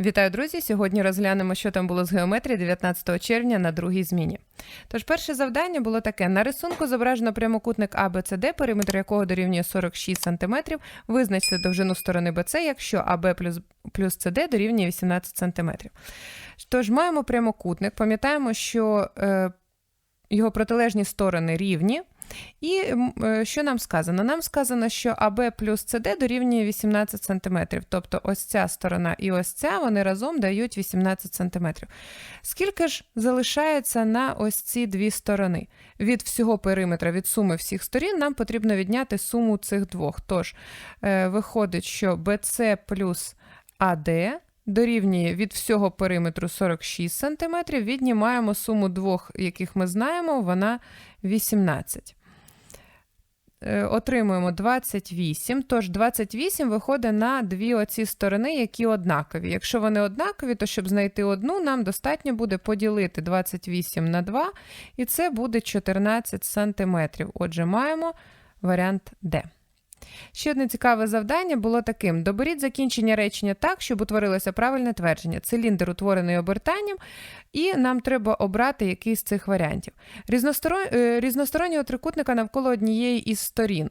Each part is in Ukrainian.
Вітаю, друзі! Сьогодні розглянемо, що там було з геометрії 19 червня на другій зміні. Тож, перше завдання було таке: на рисунку зображено прямокутник ABCD, периметр якого дорівнює 46 см. Визначте довжину сторони BC, якщо АБ плюс, плюс CD дорівнює 18 см. Тож маємо прямокутник, пам'ятаємо, що е, його протилежні сторони рівні. І е, що нам сказано? Нам сказано, що АБ плюс СД дорівнює 18 см. Тобто ось ця сторона і ось ця вони разом дають 18 см. Скільки ж залишається на ось ці дві сторони? Від всього периметра, від суми всіх сторін, нам потрібно відняти суму цих двох. Тож, е, виходить, що BC плюс AD дорівнює від всього периметру 46 см, віднімаємо суму двох, яких ми знаємо, вона 18. Е, Отримуємо 28, тож 28 виходить на дві оці сторони, які однакові. Якщо вони однакові, то щоб знайти одну, нам достатньо буде поділити 28 на 2, і це буде 14 сантиметрів. Отже, маємо варіант D. Ще одне цікаве завдання було таким: доберіть закінчення речення так, щоб утворилося правильне твердження. Циліндр утворений обертанням, і нам треба обрати якийсь з цих варіантів. Е, Різностороннього трикутника навколо однієї із сторін.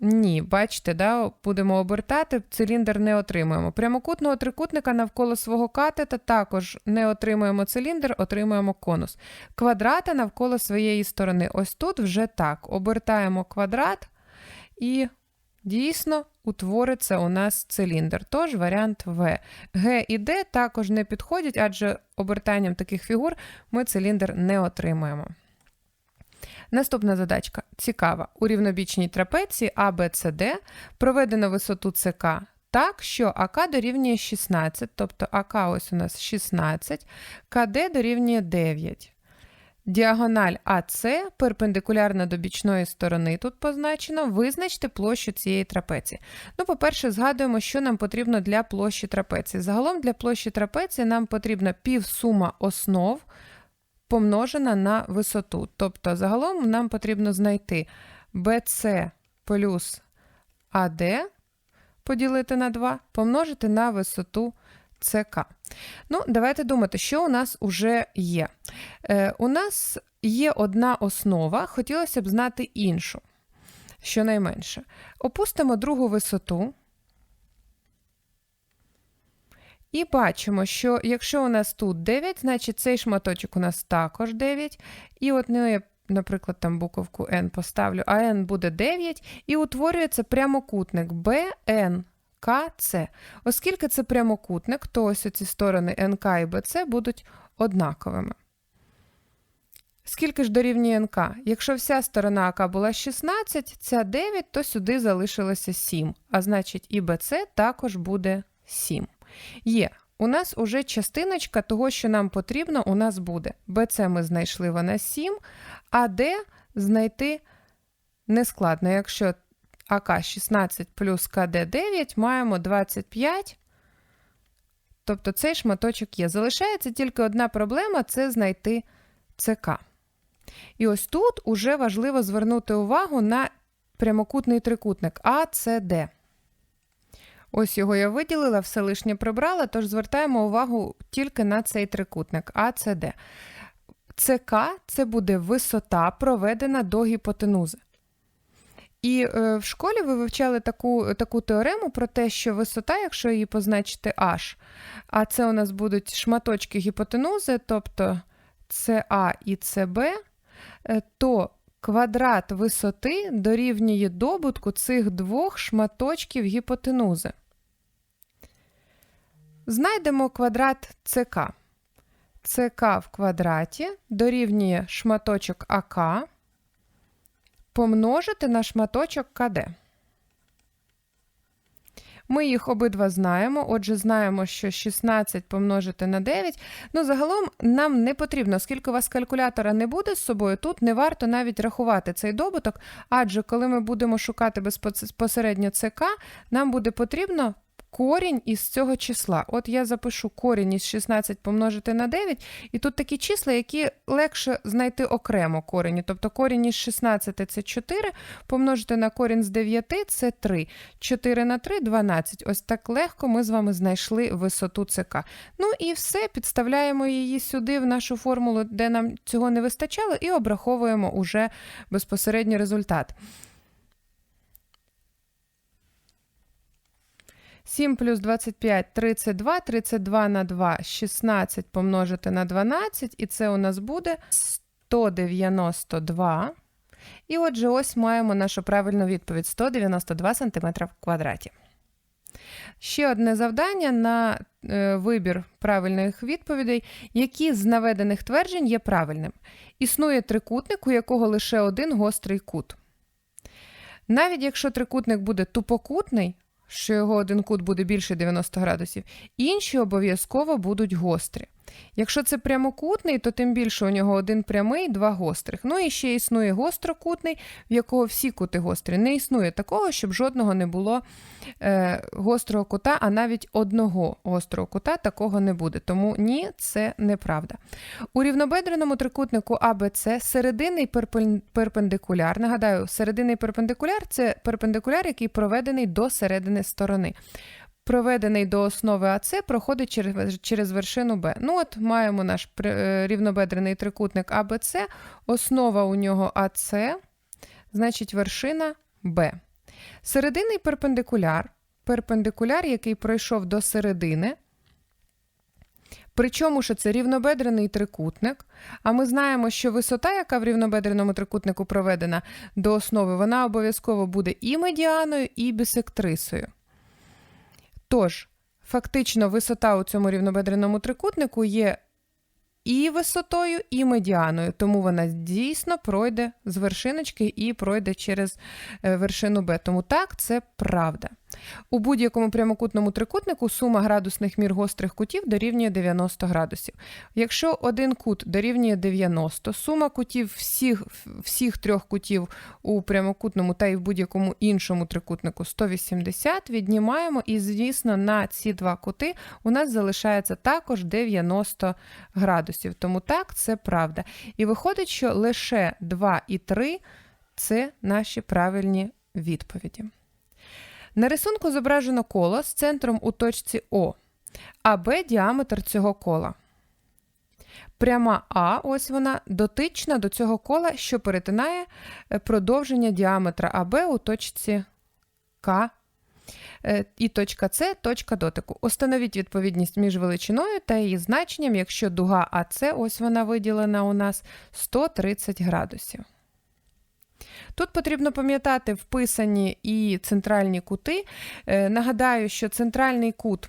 Ні, бачите, да, будемо обертати, циліндр не отримуємо. Прямокутного трикутника навколо свого катета також не отримуємо циліндр, отримуємо конус. Квадрата навколо своєї сторони. Ось тут вже так. Обертаємо квадрат і дійсно утвориться у нас циліндр. Тож варіант В. Г і Д також не підходять, адже обертанням таких фігур ми циліндр не отримуємо. Наступна задачка цікава. У рівнобічній трапеції ABCD проведено висоту ЦК так, що АК дорівнює 16, тобто АК ось у нас 16, КД дорівнює 9. Діагональ АС перпендикулярна до бічної сторони, тут позначено, визначте площу цієї трапеції. Ну, по-перше, згадуємо, що нам потрібно для площі трапеції. Загалом для площі трапеції нам потрібна півсума основ помножена на висоту. Тобто, загалом нам потрібно знайти BC плюс AD поділити на 2, помножити на висоту ЦК. Ну, давайте думати, що у нас вже є. Е, у нас є одна основа, хотілося б знати іншу, щонайменше. Опустимо другу висоту. І бачимо, що якщо у нас тут 9, значить цей шматочок у нас також 9. І от ну, я, наприклад, там буковку n поставлю, а n буде 9, і утворюється прямокутник BN. КЦ. Оскільки це прямокутник, то ось ці сторони НК і БЦ будуть однаковими. Скільки ж дорівнює НК? Якщо вся сторона АК була 16, ця 9, то сюди залишилося 7. А значить, і БЦ також буде 7. Є. У нас уже частиночка того, що нам потрібно, у нас буде. БЦ ми знайшли вона 7, а Д знайти нескладно. Якщо АК 16 плюс КД 9 маємо 25. Тобто цей шматочок є. Залишається тільки одна проблема це знайти ЦК. І ось тут уже важливо звернути увагу на прямокутний трикутник АЦД. Ось його я виділила, все лишнє прибрала, тож звертаємо увагу тільки на цей трикутник АЦД. ЦК це буде висота, проведена до гіпотенузи. І е, в школі ви вивчали таку таку теорему про те, що висота, якщо її позначити h, а це у нас будуть шматочки гіпотенузи, тобто CA і CB, е, то квадрат висоти дорівнює добутку цих двох шматочків гіпотенузи. Знайдемо квадрат ЦК. ЦК в квадраті дорівнює шматочок АК помножити на шматочок КД. Ми їх обидва знаємо, отже, знаємо, що 16 помножити на 9. Ну, загалом нам не потрібно, оскільки у вас калькулятора не буде з собою, тут не варто навіть рахувати цей добуток, адже коли ми будемо шукати безпосередньо ЦК, нам буде потрібно корінь із цього числа. От я запишу корінь із 16 помножити на 9, і тут такі числа, які легше знайти окремо корені. Тобто корінь із 16 це 4, помножити на корінь з 9 це 3. 4 на 3 – 12. Ось так легко ми з вами знайшли висоту ЦК. Ну і все, підставляємо її сюди в нашу формулу, де нам цього не вистачало, і обраховуємо уже безпосередньо результат. 7 плюс 25 – 32, 32 на 2 – 16 помножити на 12, і це у нас буде 192. І отже, ось маємо нашу правильну відповідь 192 см в квадраті. Ще одне завдання на е, вибір правильних відповідей, які з наведених тверджень є правильним. Існує трикутник, у якого лише один гострий кут. Навіть якщо трикутник буде тупокутний, що його один кут буде більше 90 градусів, інші обов'язково будуть гострі. Якщо це прямокутний, то тим більше у нього один прямий, два гострих. Ну і ще існує гострокутний, в якого всі кути гострі. Не існує такого, щоб жодного не було е, гострого кута, а навіть одного гострого кута такого не буде. Тому ні, це неправда. У рівнобедреному трикутнику АБЦ серединний перпендикуляр. Нагадаю, серединний перпендикуляр це перпендикуляр, який проведений до середини сторони проведений до основи АЦ, проходить через, через вершину Б. Ну от Маємо наш е, рівнобедрений трикутник АБЦ, основа у нього АЦ, значить вершина Б. Серединний перпендикуляр, перпендикуляр, який пройшов до середини. Причому що це рівнобедрений трикутник, а ми знаємо, що висота, яка в рівнобедреному трикутнику проведена до основи, вона обов'язково буде і медіаною, і бісектрисою. Тож, фактично, висота у цьому рівнобедреному трикутнику є і висотою, і медіаною, тому вона дійсно пройде з вершиночки і пройде через е, вершину Б. Тому так, це правда. У будь-якому прямокутному трикутнику сума градусних мір гострих кутів дорівнює 90 градусів. Якщо один кут дорівнює 90, сума кутів всіх, всіх трьох кутів у прямокутному та й в будь-якому іншому трикутнику 180, віднімаємо, і, звісно, на ці два кути у нас залишається також 90 градусів. Тому так, це правда. І виходить, що лише 2 і 3 це наші правильні відповіді. На рисунку зображено коло з центром у точці О, а Б діаметр цього кола. Пряма А, ось вона, дотична до цього кола, що перетинає е, продовження діаметра АБ у точці К. Е, І точка С точка дотику. Установіть відповідність між величиною та її значенням, якщо дуга АС, ось вона виділена у нас 130 градусів. Тут потрібно пам'ятати вписані і центральні кути. Е, Нагадаю, що центральний кут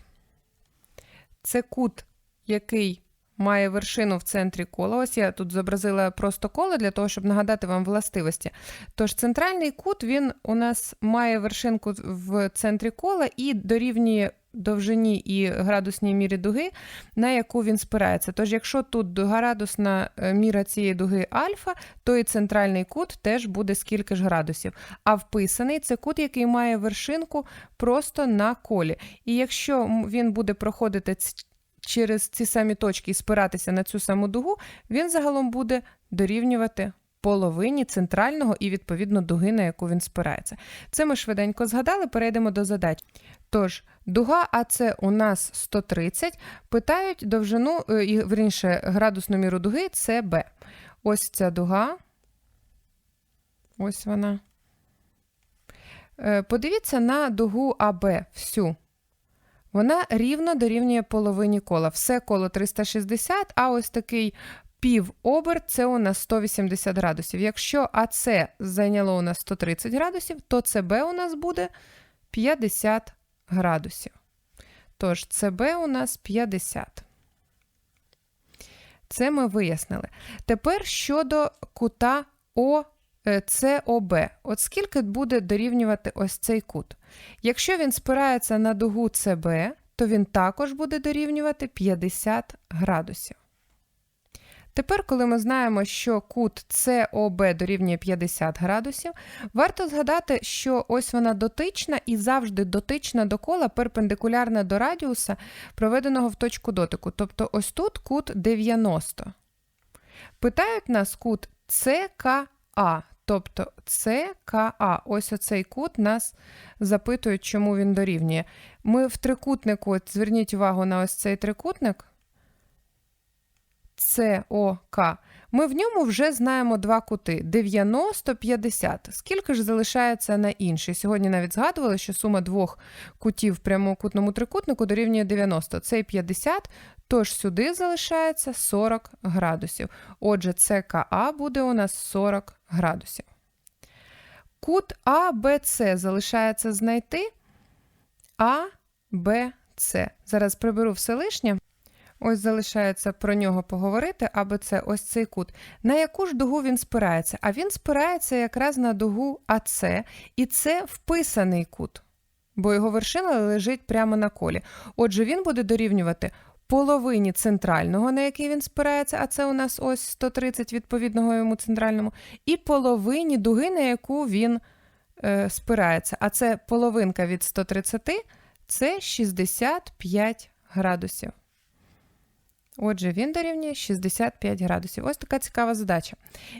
це кут, який має вершину в центрі кола. Ось я тут зобразила просто коло для того, щоб нагадати вам властивості. Тож центральний кут він у нас має вершинку в центрі кола і дорівнює довжині і градусній мірі дуги, на яку він спирається. Тож, якщо тут градусна е, міра цієї дуги альфа, то і центральний кут теж буде скільки ж градусів. А вписаний це кут, який має вершинку просто на колі. І якщо він буде проходити через ці самі точки і спиратися на цю саму дугу, він загалом буде дорівнювати половині центрального і відповідно дуги, на яку він спирається. Це ми швиденько згадали, перейдемо до задач. Тож, дуга АЦ у нас 130, питають довжину, е, верніше, градусну міру дуги це Б. Ось ця дуга. Ось вона. Е, Подивіться на дугу АБ всю. Вона рівно дорівнює половині кола. Все коло 360, а ось такий півоберт – це у нас 180 градусів. Якщо АЦ зайняло у нас 130 градусів, то ЦБ у нас буде 50 градусів. Тож ЦБ у нас 50. Це ми вияснили. Тепер щодо кута О, е, От скільки буде дорівнювати ось цей кут? Якщо він спирається на дугу СБ, то він також буде дорівнювати 50 градусів. Тепер, коли ми знаємо, що кут СОБ дорівнює 50 градусів, варто згадати, що ось вона дотична і завжди дотична до кола перпендикулярна до радіуса, проведеного в точку дотику. Тобто ось тут кут 90. Питають нас кут ЦКА, тобто ЦКА. Ось оцей кут нас запитують, чому він дорівнює. Ми в трикутнику, от зверніть увагу на ось цей трикутник. СОК. Ми в ньому вже знаємо два кути 90, 50. Скільки ж залишається на інший? Сьогодні навіть згадували, що сума двох кутів в прямокутному трикутнику дорівнює 90. Цей 50, тож сюди залишається 40 градусів. Отже, ЦКА буде у нас 40 градусів. Кут АБЦ залишається знайти АБЦ. Зараз приберу все лишнє. Ось залишається про нього поговорити, аби це ось цей кут. На яку ж дугу він спирається? А він спирається якраз на дугу АЦ, і це вписаний кут, бо його вершина лежить прямо на колі. Отже, він буде дорівнювати половині центрального, на який він спирається, а це у нас ось 130 відповідного йому центральному, і половині дуги, на яку він е, спирається. А це половинка від 130 це 65 градусів. Отже, він дорівнює 65 градусів. Ось така цікава задача.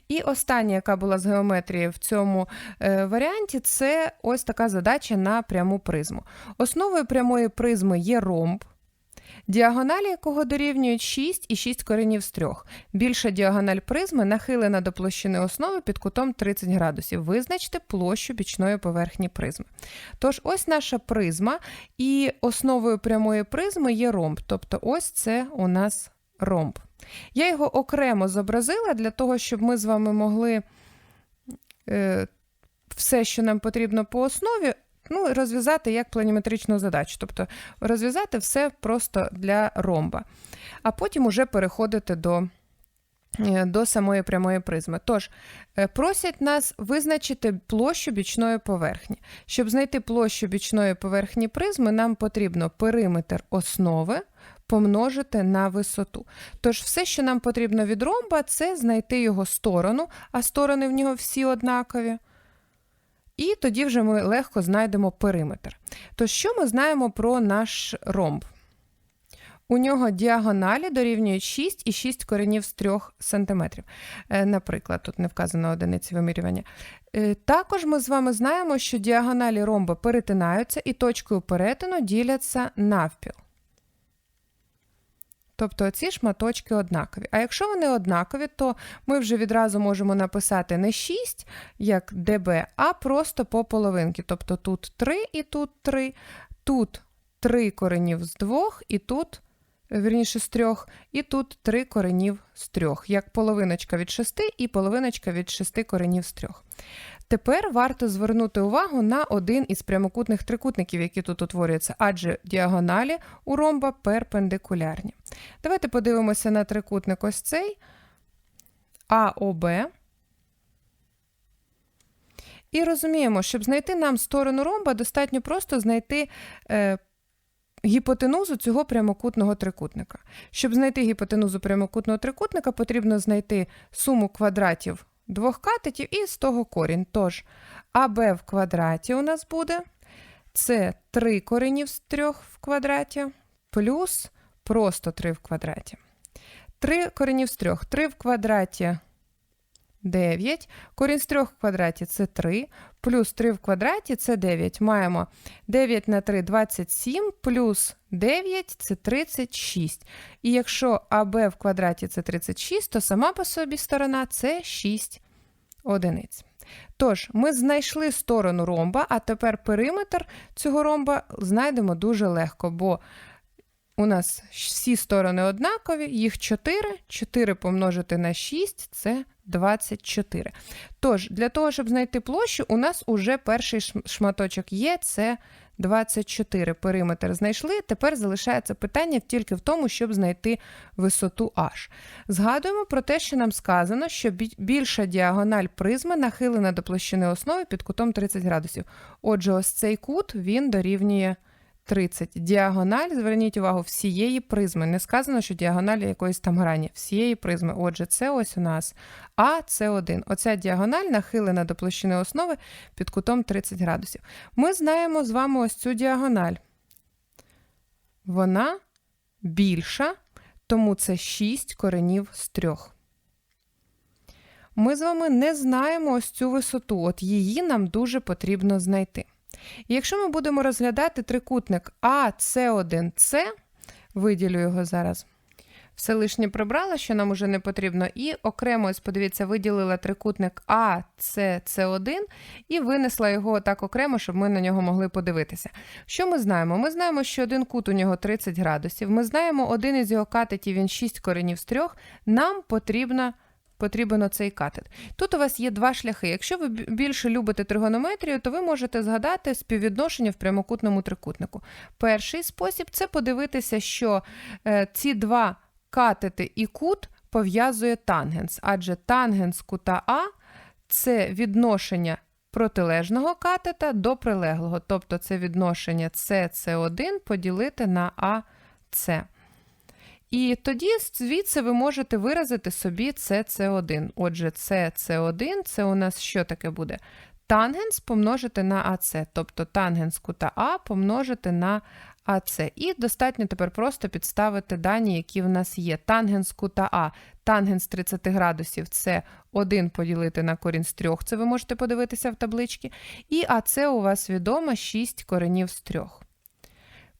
І остання, яка була з геометрії в цьому е, варіанті, це ось така задача на пряму призму. Основою прямої призми є ромб, діагоналі якого дорівнюють 6 і 6 коренів з 3. Більша діагональ призми нахилена до площини основи під кутом 30 градусів. Визначте площу бічної поверхні призми. Тож, ось наша призма, і основою прямої призми є ромб. Тобто, ось це у нас ромб. Я його окремо зобразила для того, щоб ми з вами могли е, все, що нам потрібно по основі, ну, розв'язати як планіметричну задачу. Тобто розв'язати все просто для ромба. А потім уже переходити до. е, До самої прямої призми. Тож, е, просять нас визначити площу бічної поверхні. Щоб знайти площу бічної поверхні призми, нам потрібно периметр основи помножити на висоту. Тож, все, що нам потрібно від ромба, це знайти його сторону, а сторони в нього всі однакові. І тоді вже ми легко знайдемо периметр. Тож, що ми знаємо про наш ромб? У нього діагоналі дорівнюють 6 і 6 коренів з 3 см. Наприклад, тут не вказано одиниці вимірювання. Е, Також ми з вами знаємо, що діагоналі ромба перетинаються і точкою перетину діляться навпіл. Тобто ці шматочки однакові. А якщо вони однакові, то ми вже відразу можемо написати не 6, як ДБ, а просто по половинки. Тобто тут 3 і тут 3, тут 3 коренів з 2 і тут, вірніше, з 3, і тут 3 коренів з 3, як половиночка від 6 і половиночка від 6 коренів з 3. Тепер варто звернути увагу на один із прямокутних трикутників, які тут утворюються, адже діагоналі у ромба перпендикулярні. Давайте подивимося на трикутник ось цей АОБ. І розуміємо, щоб знайти нам сторону ромба, достатньо просто знайти е, гіпотенузу цього прямокутного трикутника. Щоб знайти гіпотенузу прямокутного трикутника, потрібно знайти суму квадратів двох катетів і з того корінь. Тож АБ в квадраті у нас буде. Це 3 коренів з 3 в квадраті, плюс просто 3 в квадраті. 3 коренів з 3. 3 в квадраті 9. Корінь з 3 в квадраті це 3, плюс 3 в квадраті це 9. Маємо 9 на 3 – 27, плюс 9 – це 36. І якщо АБ в квадраті це 36, то сама по собі сторона це 6 одиниць. Тож, ми знайшли сторону ромба, а тепер периметр цього ромба знайдемо дуже легко, бо у нас всі сторони однакові, їх 4, 4 помножити на 6 це 24. Тож, для того, щоб знайти площу, у нас уже перший шматочок є, це 24 периметр знайшли. Тепер залишається питання тільки в тому, щоб знайти висоту H. Згадуємо про те, що нам сказано, що більша діагональ призми нахилена до площини основи під кутом 30 градусів. Отже, ось цей кут він дорівнює 30. Діагональ, зверніть увагу, всієї призми. Не сказано, що діагональ якоїсь там грані, всієї призми. Отже, це ось у нас А, це 1. Оця діагональ нахилена до площини основи під кутом 30 градусів. Ми знаємо з вами ось цю діагональ. Вона більша, тому це 6 коренів з 3. Ми з вами не знаємо ось цю висоту, от її нам дуже потрібно знайти. І якщо ми будемо розглядати трикутник АС1С, виділю його зараз. Все лишнє прибрала, що нам уже не потрібно, і окремо, ось подивіться, виділила трикутник АСС1 і винесла його так окремо, щоб ми на нього могли подивитися. Що ми знаємо? Ми знаємо, що один кут у нього 30 градусів. Ми знаємо, один із його катетів він 6 коренів з 3. Нам потрібно потрібен оцей катет. Тут у вас є два шляхи. Якщо ви більше любите тригонометрію, то ви можете згадати співвідношення в прямокутному трикутнику. Перший спосіб це подивитися, що е, ці два катети і кут пов'язує тангенс, адже тангенс кута А це відношення протилежного катета до прилеглого, тобто це відношення СС1 поділити на АС. І тоді звідси ви можете виразити собі СС1. Отже, СС1 це у нас що таке буде? Тангенс помножити на АС, тобто тангенс кута А помножити на АС. І достатньо тепер просто підставити дані, які в нас є. Тангенс кута А, тангенс 30 градусів це 1 поділити на корінь з 3, це ви можете подивитися в табличці. І АС у вас відомо 6 коренів з 3.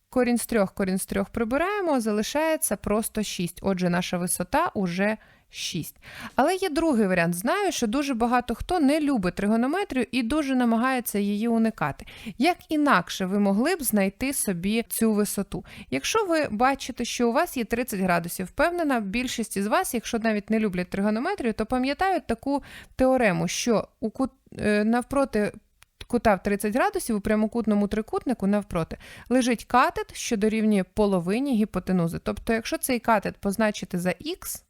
Корінь з 3, корінь з 3 прибираємо, залишається просто 6. Отже, наша висота уже 6. Але є другий варіант. Знаю, що дуже багато хто не любить тригонометрію і дуже намагається її уникати. Як інакше ви могли б знайти собі цю висоту? Якщо ви бачите, що у вас є 30 градусів, впевнена, більшість із вас, якщо навіть не люблять тригонометрію, то пам'ятають таку теорему, що у кут, е, навпроти кута в 30 градусів у прямокутному трикутнику навпроти лежить катет, що дорівнює половині гіпотенузи. Тобто, якщо цей катет позначити за х,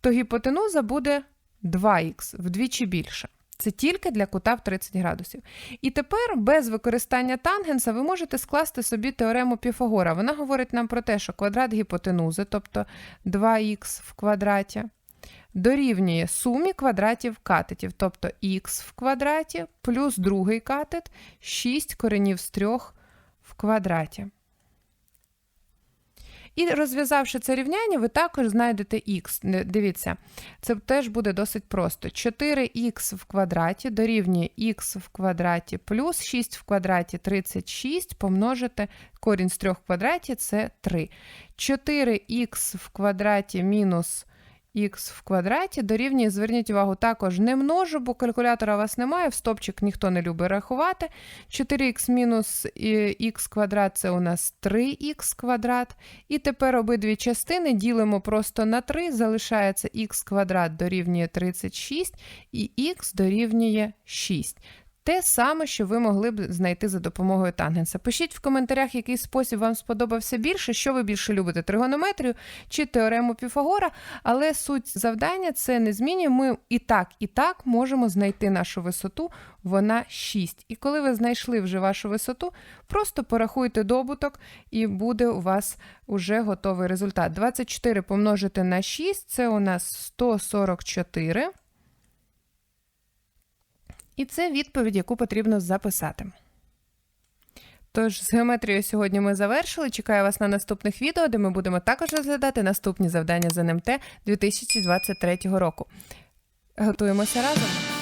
то гіпотенуза буде 2х, вдвічі більша. Це тільки для кута в 30 градусів. І тепер без використання тангенса ви можете скласти собі теорему Піфагора. Вона говорить нам про те, що квадрат гіпотенузи, тобто 2х в квадраті, дорівнює сумі квадратів катетів, тобто х в квадраті плюс другий катет 6 коренів з 3 в квадраті. І розв'язавши це рівняння, ви також знайдете х. Дивіться, це теж буде досить просто. 4х в квадраті дорівнює х в квадраті плюс 6 в квадраті 36 помножити корінь з 3 в квадраті це 3. 4х в квадраті мінус х в квадраті дорівнює, зверніть увагу, також не множу, бо калькулятора у вас немає, в стопчик ніхто не любить рахувати. 4х мінус х квадрат це у нас 3х квадрат. І тепер обидві частини ділимо просто на 3, залишається х квадрат дорівнює 36 і х дорівнює 6. Те саме, що ви могли б знайти за допомогою тангенса. Пишіть в коментарях, який спосіб вам сподобався більше, що ви більше любите тригонометрію чи теорему Піфагора, але суть завдання це не змінює. Ми і так, і так можемо знайти нашу висоту, вона 6. І коли ви знайшли вже вашу висоту, просто порахуйте добуток, і буде у вас уже готовий результат. 24 помножити на 6 це у нас 144. І це відповідь, яку потрібно записати. Тож, з геометрією сьогодні ми завершили. Чекаю вас на наступних відео, де ми будемо також розглядати наступні завдання з НМТ 2023 року. Готуємося разом.